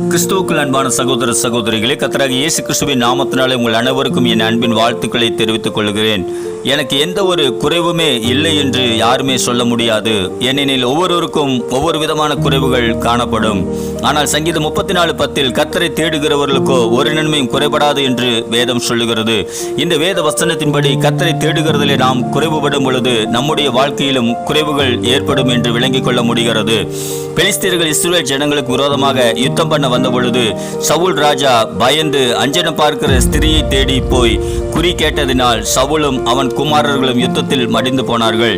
Mm-hmm. கிறிஸ்துவுக்குள் அன்பான சகோதர சகோதரிகளே கத்தராக இயேசு கிறிஸ்துவின் நாமத்தினாலே உங்கள் அனைவருக்கும் என் அன்பின் வாழ்த்துக்களை தெரிவித்துக் கொள்கிறேன். எனக்கு எந்த ஒரு குறைவுமே இல்லை என்று யாருமே சொல்ல முடியாது. ஏனெனில் ஒவ்வொருவருக்கும் ஒவ்வொரு விதமான குறைவுகள் காணப்படும். ஆனால் சங்கீதம் முப்பத்தி நாலு பத்தில் கத்தரை தேடுகிறவர்களுக்கோ ஒரு நன்மையும் குறைபடாது என்று வேதம் சொல்லுகிறது. இந்த வேத வசனத்தின்படி கத்தரை தேடுகிறதிலே நாம் குறைவுபடும் பொழுது நம்முடைய வாழ்க்கையிலும் குறைவுகள் ஏற்படும் என்று விளங்கிக் கொள்ள முடிகிறது. பெலிஸ்தீர்கள் இஸ்ரேல் ஜனங்களுக்கு விரோதமாக யுத்தம் பண்ண வந்த பொழுது சவுல் ராஜா பயந்து அஞ்சனம் பார்க்கிற ஸ்திரியை தேடி போய் குறி கேட்டதினால் சவுலும் அவன் குமாரர்களும் யுத்தத்தில் மடிந்து போனார்கள்.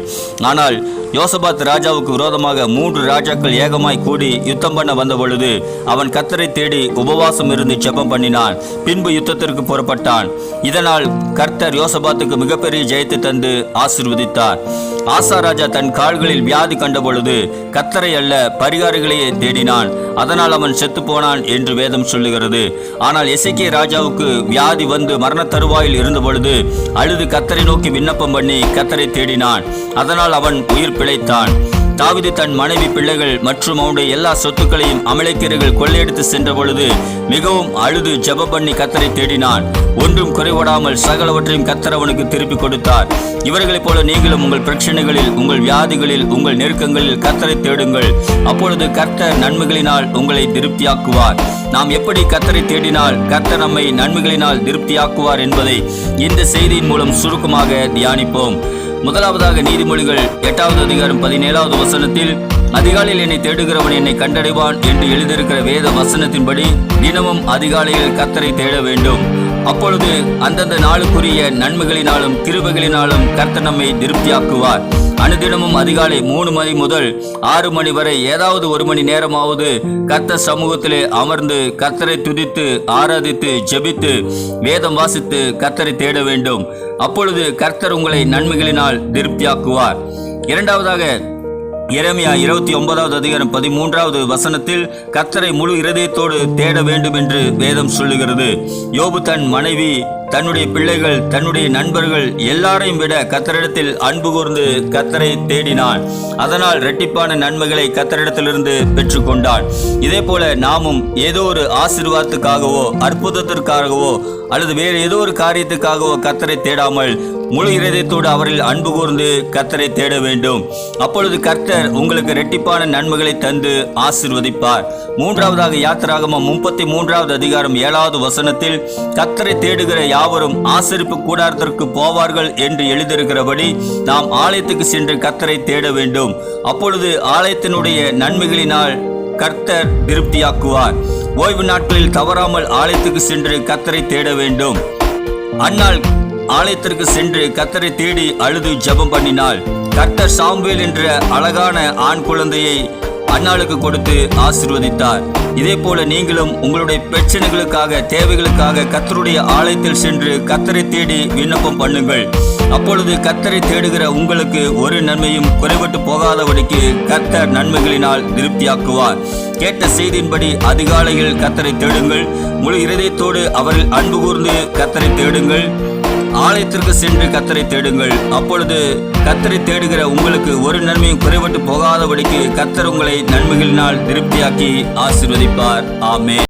ஆனால் யோசபாத் ராஜாவுக்கு விரோதமாக மூன்று ராஜாக்கள் ஏகமாய் கூடி யுத்தம் பண்ண வந்த பொழுது அவன் கத்தரை தேடி உபவாசம் இருந்து ஜெபம் பண்ணினான். பின்பு யுத்தத்திற்கு புறப்பட்டான். இதனால் கர்த்தர் யோசபாத்துக்கு மிகப்பெரிய ஜெயத்தை தந்து ஆசிர்வதித்தார். ஆசா ராஜா தன் கால்களில் வியாதி கண்ட பொழுது கத்தரை அல்ல பரிகாரிகளையே தேடினான். அதனால் அவன் செத்து போனான் என்று வேதம் சொல்லுகிறது. ஆனால் எசேக்கியா ராஜாவுக்கு வியாதி வந்து மரண தருவாயில் இருந்த பொழுது அழுது கத்தரை நோக்கி விண்ணப்பம் பண்ணி கத்தரை தேடினான். அதனால் அவன் உயிர் பிழைத்தான். தாவிது தன் மனைவி பிள்ளைகள் மற்றும் அவனுடைய எல்லா சொத்துக்களையும் அமலைக்கீரைகள் கொள்ளையடித்து சென்ற பொழுது மிகவும் அழுது ஜெப பண்ணி கத்தரை தேடினான். ஒன்றும் குறைபடாமல் சகலவற்றையும் கத்தர் அவனுக்கு திருப்பி கொடுத்தார். இவர்களைப் போல நீங்களும் உங்கள் பிரச்சனைகளில் உங்கள் வியாதிகளில் உங்கள் நெருக்கங்களில் கத்தரை தேடுங்கள். அப்பொழுது கர்த்தர் நன்மைகளினால் உங்களை திருப்தியாக்குவார். நாம் எப்படி கத்தரை தேடினால் கர்த்தர் நம்மை நன்மைகளினால் திருப்தியாக்குவார் என்பதை இந்த செய்தியின் மூலம் சுருக்கமாக தியானிப்போம். முதலாவதாக நீதிமொழிகள் எட்டாவது அதிகாரம் பதினேழாவது வசனத்தில் அதிகாலையில் என்னை தேடுகிறவன் என்னை கண்டடைவான் என்று எழுதியிருக்கிற வேத வசனத்தின்படி தினமும் அதிகாலையில் கத்தரை தேட வேண்டும். அப்பொழுது அந்தந்த நாளுக்குரிய நன்மைகளினாலும் கிருபைகளினாலும் கர்த்தர் நம்மை திருப்தியாக்குவார். அனுதினமும் அதிகாலை மூணு மணி முதல் ஆறு மணி வரை ஏதாவது ஒரு மணி நேரமாவது கர்த்தர் சமூகத்திலே அமர்ந்து கர்த்தரை துதித்து ஆராதித்து ஜெபித்து வேதம் வாசித்து கத்தரை தேட வேண்டும். அப்பொழுது கர்த்தர் உங்களை நன்மைகளினால் திருப்தியாக்குவார். இரண்டாவதாக எரேமியா இருபத்தி ஒன்பதாவது அதிகாரம் பதிமூன்றாவது வசனத்தில் கர்த்தரை முழு இருதயத்தோடு தேட வேண்டும் என்று வேதம் சொல்லுகிறது. யோபு தன் மனைவி தன்னுடைய பிள்ளைகள் தன்னுடைய நண்பர்கள் எல்லாரையும் விட கத்தரிடத்தில் அன்பு கூர்ந்து கத்தரை தேடினான். அதனால் இரட்டிப்பான நன்மைகளை கத்தரிடத்திலிருந்து பெற்றுக்கொண்டான். இதே போல நாமும் ஏதோ ஒரு ஆசீர்வாதத்துக்காகவோ அற்புதத்திற்காகவோ அல்லது வேறு ஏதோ ஒரு காரியத்துக்காகவோ கத்தரை தேடாமல் முழு இதயத்தோடு அவரில் அன்பு கூர்ந்து கத்தரை தேட வேண்டும். அப்பொழுது கர்த்தர் உங்களுக்கு ரெட்டிப்பான நன்மைகளை தந்து ஆசிர்வதிப்பார். மூன்றாவதாக யாத்திராகமம் முப்பத்தி மூன்றாவது அதிகாரம் ஏழாவது வசனத்தில் கத்தரை தேடுகிற யாவரும் ஆசரிப்பு கூடாரத்திற்கு போவார்கள் என்று எழுதியிருக்கிறபடி நாம் ஆலயத்துக்கு சென்று கத்தரை தேட வேண்டும். அப்பொழுது ஆலயத்தினுடைய நன்மைகளினால் கர்த்தர் திருப்தியாக்குவார். ஓய்வு நாட்களில் தவறாமல் ஆலயத்துக்கு சென்று கத்தரை தேட வேண்டும். அன்னால் ஆலயத்திற்கு சென்று கத்தரை தேடி அழுது ஜெபம் பண்ணினாள் கர்த்தர் சாம்பேல் என்ற அழகான ஆண் குழந்தையை அன்னாளுக்கு கொடுத்து ஆசிர்வதித்தார். இதே போல நீங்களும் உங்களுடைய பிரச்சனைகளுக்காக தேவைகளுக்காக கத்தருடைய ஆலயத்தில் சென்று கத்தரை தேடி விண்ணப்பம் பண்ணுங்கள். அப்பொழுது கத்தரை தேடுகிற உங்களுக்கு ஒரு நன்மையும் குறைபட்டு போகாதபடிக்கு கத்தர் நன்மைகளினால் திருப்தியாக்குவார். கேட்ட செய்தியின்படி அதிகாலையில் கத்தரை தேடுங்கள். முழு இருதயத்தோடு அவரில் அன்பு கூர்ந்து கத்தரை தேடுங்கள். ஆலயத்திற்கு சென்று கத்தரை தேடுங்கள். அப்பொழுது கத்தரை தேடுகிற உங்களுக்கு ஒரு நன்மையும் குறைபட்டு போகாதபடிக்கு கத்தர் உங்களை நன்மைகளினால் திருப்தியாக்கி ஆசிர்வதிப்பார். ஆமே